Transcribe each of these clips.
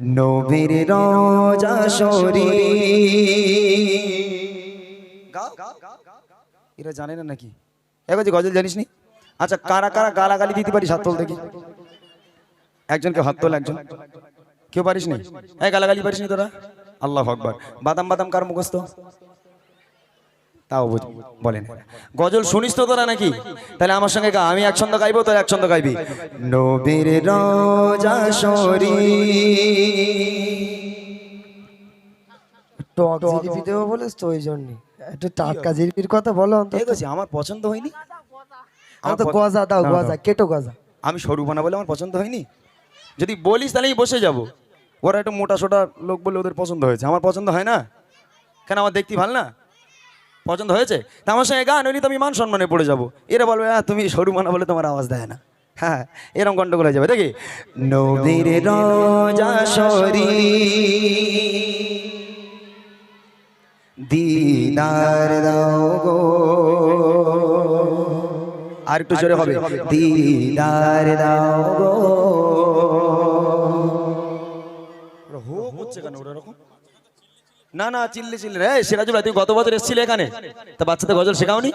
নবীর রোজা শরী এরা জানে না নাকি? এবার যে গজল জানিস নি? আচ্ছা কারা কারা, গালাগালি দিতে পারিস হাত তোল দেখি। একজনকে হাত তোল, একজন। কেউ পারিস নি? হ্যাঁ গালাগালি পারিস নি তোরা? আল্লাহ আকবার। বাদাম বাদাম কার মুখস্থ? তাও বুঝ বলেন। গজল শুনিস তো তোরা নাকি? তাহলে আমার সঙ্গে গা আমি এক ছন্দ গাইবো তোর এক ছন্দ গাইবি। নবীর রোজা টক জিলিপি দেবো বলিস তো ওই জন্যই একটু টাটকা জিলিপির কথা বলো আমার পছন্দ হয়নি? আমার তো গজা দাও গজা কেটো গজা। আমি সরু বানা বলে আমার পছন্দ হয়নি? যদি বলিস তাহলে বসে যাব। ওরা একটু মোটা সোটা লোক বলে ওদের পছন্দ হয়েছে। আমার পছন্দ হয় না? কেন আমার দেখতে ভালো না? পছন্দ হয়েছে? তা আমার সঙ্গে গান হইনি তো আমি মান সম্মানে পড়ে যাব। এরা বলবে হ্যাঁ তুমি সরু মানা বলে তোমার আওয়াজ দেয় না। হ্যাঁ এরকম গন্ডগোল হয়ে যাবে। দেখি নবীর রোজা দিদার দাও গো। আর একটু জোরে হবে দিদার দাও গো। ওরা হো করছে কেন ওরা এরকম? না না চিল্লে চিল্লে। রে সিরাজুল তুমি গত বছর এসেছিলে এখানে? তা বাচ্চাদের গজল শেখাওনি?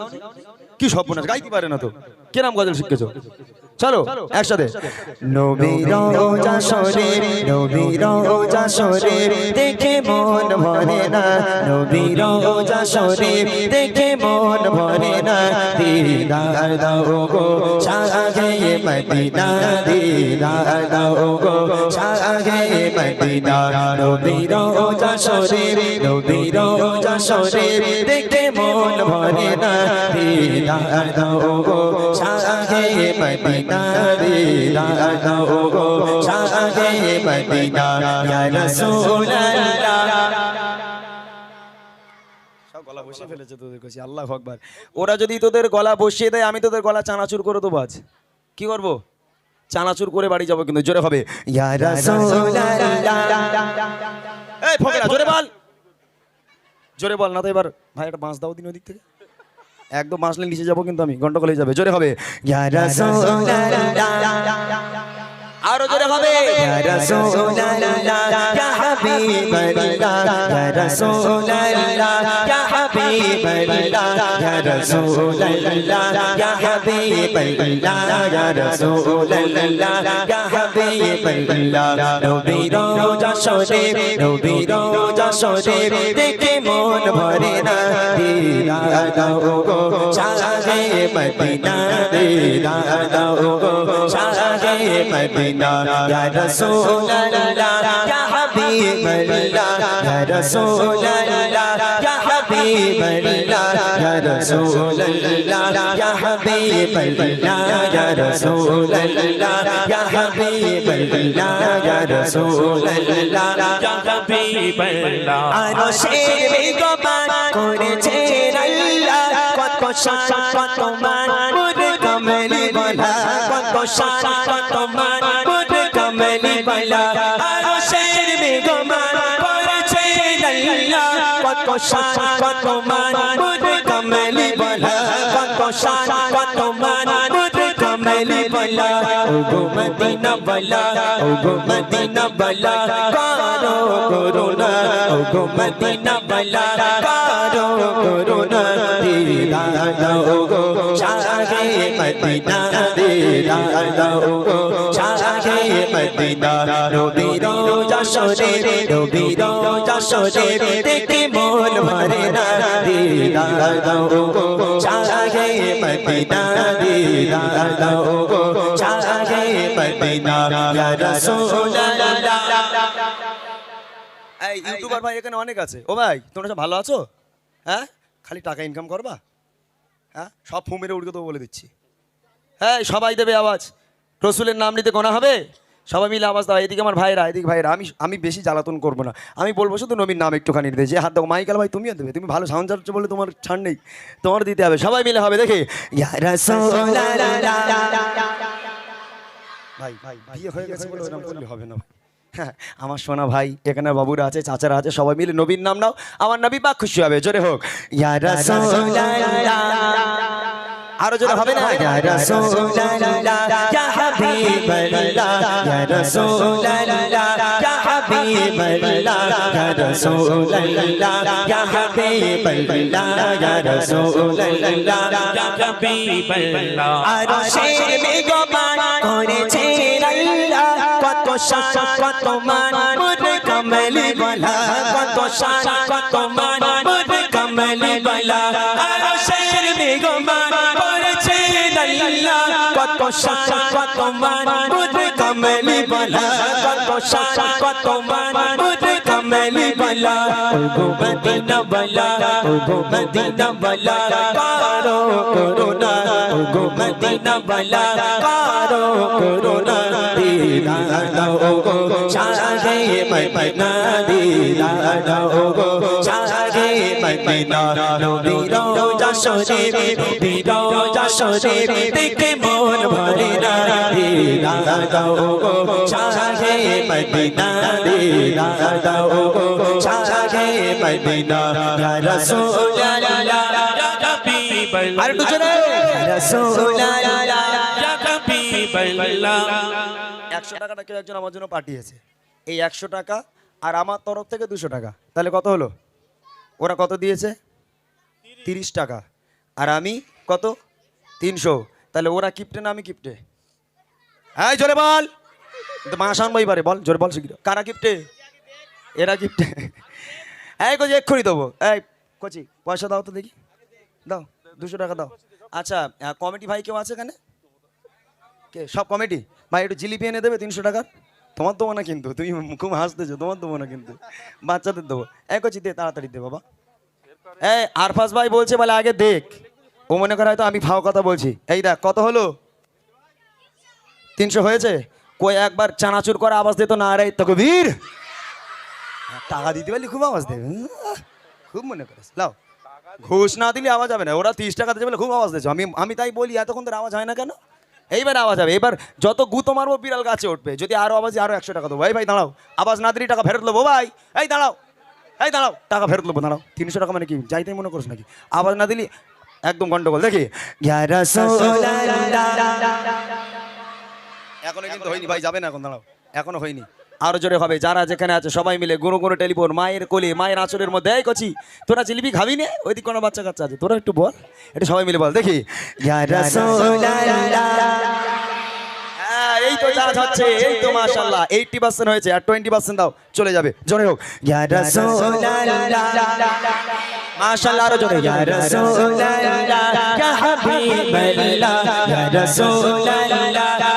কি সব বোনাস গাইতে পারে না তো। কে নাম গজল শিখেছো? চলো একসাথে। নবীর রোজা শরীর নবীর রোজা শরীর দেখে মন ভরে না। নবীর রোজা শরীর দেখে মন ভরে না। দিদার দাও গো শাহে মদিনা। দিদার দাও গো শাহে আল্লাহ আকবার। ওরা যদি তোদের গলা বসিয়ে দেয়, আমি তোদের গলা চানাচুর করে দেবো আজ। কি করব? চানাচুর করে বাড়ি যাব কিন্তু জোরে হবে। এই ফকরা জোরে বল। জোরে বল না তো এবার। ভাই একটা বাঁশ দাও দিন ওদিক থেকে। একদম বাঁশলে নিচে যাব কিন্তু আমি গন্ডগোল হয়ে যাবে। জোরে হবে। আরও জোরে হবে। রাসূলুল্লাহ। ইয়া হাবিবাল্লাহ। ইয়া রাসূলুল্লাহ। ইয়া হাবিবাল্লাহ ইয়া রাসূলুল্লাহ ইয়া হাবিবাল্লাহ ইয়া রাসূলুল্লাহ ইয়া হাবিবাল্লাহ নবীর রোজা শরীর নবীর রোজা শরীর দেখে মন ভরে না দিদার দাও গো শাহে মদিনা দিদার দাও গো শাহে মদিনা ইয়া রাসূলুল্লাহ ইয়া হাবিবাল্লাহ ইয়া রাসূলুল্লাহ ইয়া হাবিবাল্লাহ ইয়া রাসূলুল্লাহ ইয়া হাবিবাল্লাহ ইয়া রাসূলুল্লাহ ইয়া হাবিবাল্লাহ ইয়া রাসূলুল্লাহ ইয়া হাবিবাল্লাহ আরশের মেঘমান করেছে আল্লাহ কত শান কত মান মুরে কমলি বলা কত শান কত মান মুরে কমলি বলা আরশের শান কত মান মুরে কমলি বলা। কত শান কত মান কমলি বলা। ও মদিনা বলা ও মদিনা বলা। কারও করুণা ও মদিনা বলা। কারও করুণা, দিদার দাও গো শাহে ইউটিউবার ভাই এখানে অনেক আছে। ও ভাই, তোমরা সব ভালো আছো? হ্যাঁ? খালি টাকা ইনকাম করবা? হ্যাঁ? সব ফু মেরে উড়কে দেবো বলে দিচ্ছি। হ্যাঁ সবাই দেবে আওয়াজ। রসুলের নাম নিতে গোনা হবে? সবাই মিলে আওয়াজ দাও, এদিকে আমার ভাইরা, এদিকে ভাইরা, আমি আমি বেশি জ্বালাতন করব না। আমি বলব শুধু নবীর নাম একটুখানি দিতে যে হাত দাও, মাইকেল ভাই, তুমিও দেবে। তুমি ভালো সাউন্ড চালাচ্ছ বলে তোমার ছাড় নেই। তোমার দিতে হবে। সবাই মিলে হবে, দেখে। হয়ে, আমার সোনা ভাই, এখানে বাবুরা আছে, চাচারা আছে, সবাই মিলে নবীর নাম নাও। আমার নবী পাক খুশি হবে, জোরে হোক। ইয়া রাসূলুল্লাহ। আরও জোরে হবে না ইয়া রাসূলুল্লাহ ইয়া হাবিবাল্লাহ ইয়া রাসূলুল্লাহ ইয়া হাবিবাল্লাহ ইয়া রাসূলুল্লাহ ইয়া হাবিবাল্লাহ ইয়া রাসূলুল্লাহ ইয়া হাবিবাল্লাহ আরশে বেগবান করেছে আল্লাহ কত শান কত মান মুরে কমলি বলা কত শান কত মান মুরে কমলি বলা আরশে বেগবান শান কত মান মোর কমলি বলা। শান কত মান মোর কমলি বলা। ও মদিনা বলা ও মদিনা বলা। কারও করুণা ও মদিনা বলা। কারও করুণা, দিলা দাও গো। শাহে মদিনা দিলা দাও গো। শাহে মদিনা নবীর যশোরে নবীর যশোরে দেখে মন ভরে না দিলা দাও গো শাহে মদিনা দিলা দাও গো শাহে মদিনা ইয়া রাসূলুল্লাহ আর একটু জোরে। রাসূলুল্লাহ একশো টাকাটা কেউ একজন আমার জন্য পাঠিয়েছে। এই একশো টাকা আর আমার তরফ থেকে দুশো টাকা। তাহলে কত হলো? ওরা কত দিয়েছে? তিরিশ টাকা। আর আমি কত? তিনশো। তাহলে ওরা কিপ্টে না আমি কিপ্টে? হ্যাঁ জোরে বল। মাসান বই বল, জোরে বল শিখির কারা কিপ্টে? এরা কিপ্টে। এই, কচি, এক্ষুনি দেবো। এই, কচি, পয়সা দাও তো দেখি। দাও, দুশো টাকা দাও। আচ্ছা কমিটি ভাই কেউ আছে এখানে? কে, সব কমিটি? ভাই, একটু জিলিপি এনে দেবে তিনশো টাকার? তোমার দেবো না কিন্তু, তুমি খুব হাসতেছো, তোমার দেবো না কিন্তু। বাচ্চাদের দেবো। এক কচি দে, তাড়াতাড়ি দে বাবা। এই আরফাস ভাই বলছে, বলে আগে দেখ। ও মনে করে হয়তো আমি ফাও কথা বলছি। এই দেখ, কত হলো? তিনশো হয়েছে? কই একবার চানাচুর করে আওয়াজ দিত না রে তোকে বীর। টাকা দিতে পারলি খুব আওয়াজ দেবে খুব মনে করিস। লাও। ঘুষ না দিলে আওয়াজ হবে না। ওরা তিরিশ টাকা দিতে পারলে খুব আওয়াজ দিয়েছে। আমি আমি তাই বলি, এতক্ষণ ধরে আওয়াজ হয় না কেন? এইবার আওয়াজ হবে। এবার যত গুতো মারবো, বিড়াল গাছে উঠবে। যদি আরও আওয়াজ আরও একশো টাকা দেবো। এই ভাই, দাঁড়াও। আওয়াজ না দিলে টাকা ফেরত দেবো। ভাই, এই দাঁড়াও। এই দাঁড়াও। টাকা ফেরত দেবো, দাঁড়াও। তিনশো টাকা মানে কি? যাইতেই মনে করিস নাকি? আওয়াজ না দিলি একদম গন্ডগোল। দেখি। এখনও কিন্তু হয়নি। ভাই, যাবে না এখন, দাঁড়াও। এখনও হয়নি। আরও জোরে হবে। যারা যেখানে আছে, সবাই মিলে গুনো গুনো টেলিফোন, মায়ের কোলে, মায়ের আঁচলের মধ্যে। এই কচি, তোরা জিলিপি খাবি নে? ওইদিক কোনো বাচ্চা কাচ্চা আছে। তোরা একটু বল। এটা সবাই মিলে বল। দেখি। তো চার্জ হচ্ছে। এই তো মাশাআল্লাহ 80% হয়েছে আর 20% দাও চলে যাবে জোরে হোক। ইয়া মাশাআল্লাহ আরও জোরে ইয়া রাসূলুল্লাহ ইয়া হাবিবাল্লাহ ইয়া রাসূলুল্লাহ।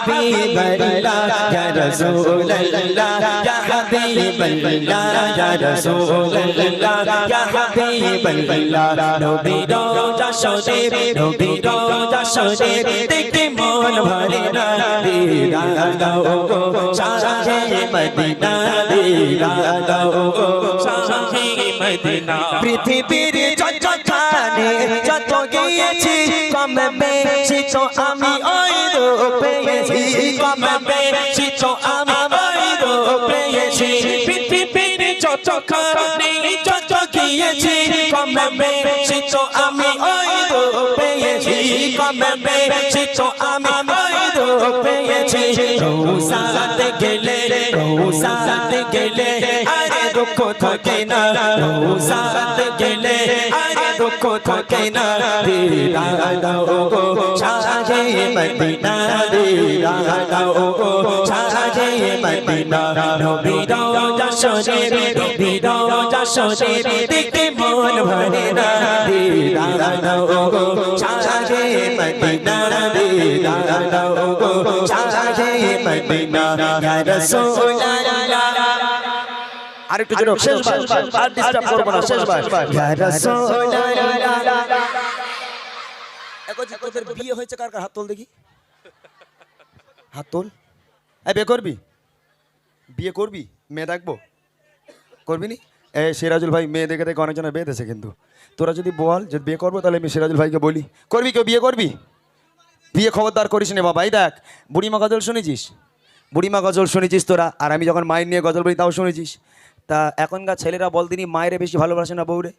ইয়া হাবিবাল্লাহ, ইয়া রাসূলুল্লাহ, ইয়া হাবিবাল্লাহ, ইয়া রাসূলুল্লাহ, ইয়া হাবিবাল্লাহ। নবীর যশোদে নবীর যশোদে দেখতে মন ভরে না। দিদা দাও গো শাহে মদিনা দিদা দাও গো শাহে মদিনা। পৃথিবীর যত খানে, যত গিয়েছি, কম বেশি তো আমি ওই পেয়েছি, কম বেশি তো আমি পেয়েছি। পৃথিবীর যত খানে যত গিয়েছি, কম বেশি তো আমি পেয়েছি। কম বেশি তো আমি পেয়েছি। রৌসাতে গেলে রৌসাতে গেলে, আরে দুঃখ থাকে না। রৌসাতে গেলে দুঃখ থাকে না দিদা দাও গো শাহে মদিনা দিদা দাও গো শাহে মদিনা, নবী দাও যশোরে নবী দাও যশোরে দেখতে মন ভরে না দিদা দাও গো শাহে মদিনা দিদা দাও গো শাহে মদিনা, ইয়া আরেকটু জোরে হোক, শেষবার আর ডিস্টার্ব করব না শেষবার ইয়া রাসূলুল্লাহ এখন তোদের বিয়ে হয়েছে কার কার? হাত তোল দেখি। হাত তোল। এই বিয়ে করবি? বিয়ে করবি? মেয়ে দেখব করবি নি? এ সিরাজুল ভাই মেয়ে দেখে দেখে অনেকজনের বিয়ে দিয়েছে কিন্তু। তোরা যদি বল যদি বিয়ে করব তাহলে আমি সিরাজুল ভাইকে বলি। করবি কেউ? বিয়ে করবি? বিয়ে খবরদার করিস নে বাবা এই দেখ। বুড়িমা গজল শুনেছিস? বুড়িমা গজল শুনেছিস তোরা? আর আমি যখন মায়ের নিয়ে গজল বলি তাও শুনেছিস। তা এখনকার ছেলেরা বল দিনই মায়েরে বেশি ভালোবাসে না বউরে?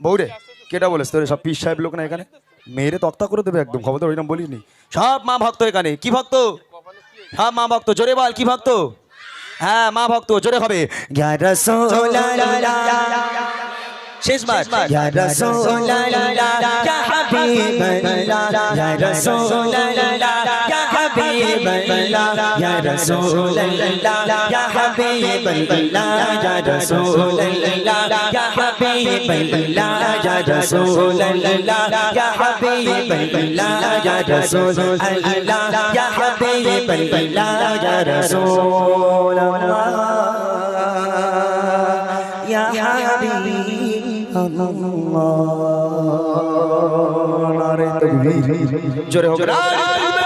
বউরে? কেটা বলেছ তোরে? সব পিস সাহেব লোক না এখানে? মেয়েরে তক্তা করে দেবে একদম, খবর তো ওইরকম বলিনি। সব মা ভক্ত এখানে, কি ভক্ত? সব মা ভক্ত, জোরে বল, কি ভক্ত? হ্যাঁ মা ভক্ত, জোরে হবে। রাসূলুল্লাহ শেষবার ইয়া রাসূলুল্লাহ ইয়া হাবিবাল্লাহ ইয়া রাসূলুল্লাহ ইয়া হাবিবাল্লাহ ইয়া রাসূলুল্লাহ ইয়া হাবিবাল্লাহ ইয়া রাসূলুল্লাহ ইয়া হাবিবাল্লাহ ইয়া রাসূলুল্লাহ ইয়া হাবিবাল্লাহ ইয়া রাসূলুল্লাহ ইয়া হাবিবাল্লাহ। ইয়া রাসূলুল্লাহ ইয়া হাবিবাল্লাহ জোরে হোক। আর জোরে হবে আর